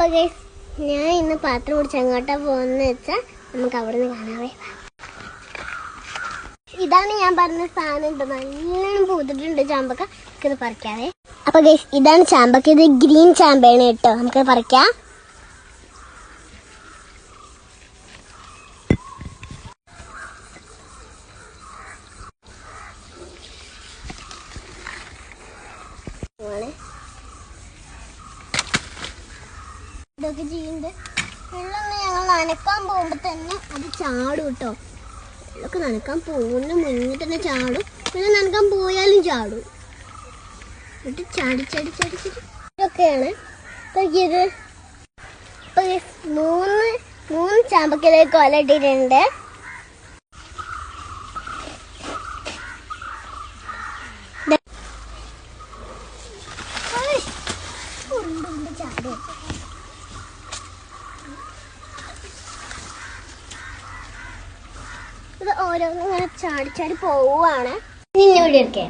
അപ്പൊ guys, ഞാൻ ഇന്ന് പാത്രം കുടിച്ച് എങ്ങോട്ടാ പോകുന്ന വെച്ചാൽ നമുക്ക് അവിടെ നിന്ന് കാണാവേ. ഇതാണ് ഞാൻ പറഞ്ഞ സാധനം ഉണ്ട് നല്ലോണം പൂത്തിട്ടുണ്ട് ചാമ്പക്ക. നമുക്കിത് പറിക്കാവേ. അപ്പൊ ഗൈസ് ഇതാണ് ചാമ്പക്ക. ഇത് ഗ്രീൻ ചാമ്പയാണ് കേട്ടോ. നമുക്ക് പറിക്കാം. ഇതൊക്കെ ചെയ്യുന്നുണ്ട്. വെള്ളമൊന്ന് ഞങ്ങൾ നനക്കാൻ പോകുമ്പോൾ തന്നെ അത് ചാടും കേട്ടോ. വെള്ളമൊക്കെ നനക്കാൻ പോകുന്ന മുന്നേ തന്നെ ചാടും. പിന്നെ നനക്കാൻ പോയാലും ചാടും. എന്നിട്ട് ചാടി ചാടി ചാടി ചാടി. ഇതൊക്കെയാണ്. നോക്കിയത് മൂന്ന് മൂന്ന് ചാമ്പക്കിലേക്ക് കൊല ഇത് ഓരോന്നും ഇങ്ങനെ ചാടി ചാടി പോവാണ് നിന്നെ ഇവിടെ എടുക്കേ